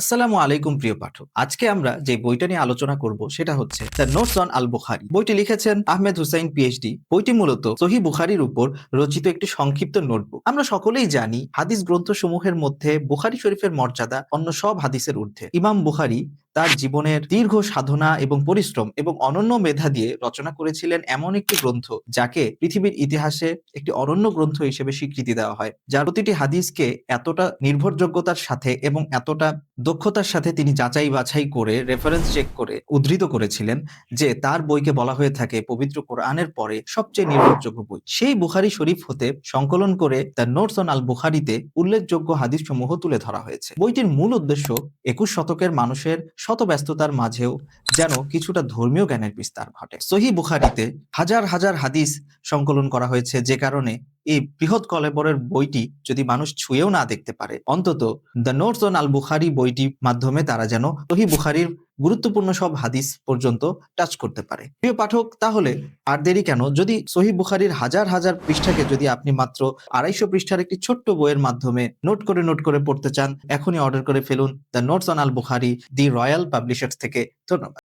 আসসালামু আলাইকুম প্রিয় পাঠক। আজকে আমরা যে বইটা নিয়ে আলোচনা করব সেটা হচ্ছে the notes on Al Bukhari বইটি লিখেছেন আহমেদ হুসাইন পিএইচডি বইটি মূলত সহি বুখারির উপর রচিত একটি সংক্ষিপ্ত নোটবুক। আমরা সকলেই জানি হাদিস গ্রন্থসমূহের মধ্যে বুখারি শরীফের মর্যাদা অন্য সব হাদিসের ঊর্ধ্বে। ইমাম বুখারি তার জীবনের দীর্ঘ সাধনা এবং পরিশ্রম এবং অনন্য মেধা দিয়ে রচনা করেছিলেন এমন একটি গ্রন্থ, যাকে পৃথিবীর ইতিহাসে একটি অনন্য গ্রন্থ হিসেবে স্বীকৃতি দেওয়া হয়। যার প্রতিটি হাদিসকে এতটা নির্ভরযোগ্যতার সাথে এবং এতটা দক্ষতার সাথে তিনি যাচাই বাছাই করে রেফারেন্স চেক করে উদ্ধৃত করেছিলেন যে তার বইকে বলা হয়ে থাকে পবিত্র কোরআনের পরে সবচেয়ে নির্ভরযোগ্য বই। সেই বুখারি শরীফ হতে সংকলন করে দ্য নোটস অন আল বুখারিতে উল্লেখযোগ্য হাদিস সমূহ তুলে ধরা হয়েছে। বইটির মূল উদ্দেশ্য একুশ শতকের মানুষের শত ব্যস্ততার মাঝেও যেন কিছুটা ধর্মীয় জ্ঞানের বিস্তার ঘটে। সহি বুখারিতে হাজার হাজার হাদিস সংকলন করা হয়েছে যে কারণে এই বৃহৎ কলেবরের বইটি যদি মানুষ ছুঁয়েও না দেখতে পারে, অন্তত the notes on Al Bukhari বইটি মাধ্যমে তারা যেন সহি বুখারির গুরুত্বপূর্ণ সব হাদিস পর্যন্ত টাচ করতে পারে। প্রিয় পাঠক তাহলে আর দেরি কেন? যদি সহি বুখারির হাজার হাজার পৃষ্ঠাকে যদি আপনি মাত্র আড়াইশো পৃষ্ঠার একটি ছোট্ট বইয়ের মাধ্যমে নোট করে নোট করে পড়তে চান এখনই অর্ডার করে ফেলুন the notes on Al Bukhari the Royal Publishers থেকে। ধন্যবাদ।